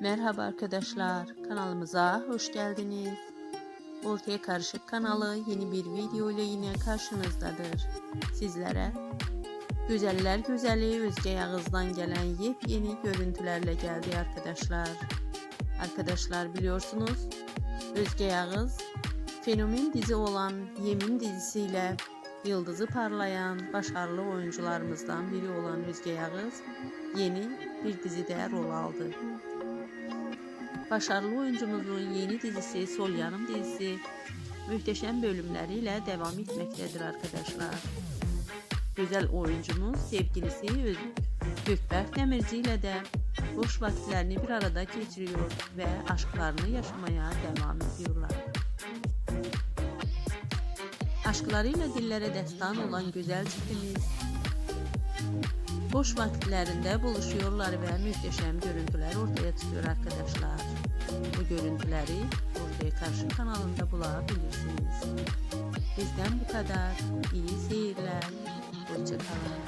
Merhaba arkadaşlar, kanalımıza hoş geldiniz. Ortaya Karışık kanalı yeni bir video ile yine karşınızdadır. Sizlere Güzeller Güzeli Özge Yağız'dan gelen yepyeni görüntülerle geldi arkadaşlar. Arkadaşlar biliyorsunuz Özge Yağız fenomen dizi olan Yemin dizisiyle yıldızı parlayan başarılı oyuncularımızdan biri olan Özge Yağız yeni bir dizide rol aldı. Başarılı oyuncumuzun yeni dizisi Sol Yanım dizisi muhteşem bölümleriyle devam etmektedir arkadaşlar. Güzel oyuncumuz sevgilisi Gökberk Demirci ile de boş vakitlerini bir arada geçiriyor ve aşklarını yaşamaya devam ediyorlar. Aşklarıyla dillere destan olan güzel çiftimiz boş vakitlerinde buluşuyorlar ve mühteşem görüntüler ortaya çıkıyor arkadaşlar. Bu görüntüleri Ortaya Karşı kanalında bulabilirsiniz. Bizden bu kadar. İyi seyirler. Hoşçakalın.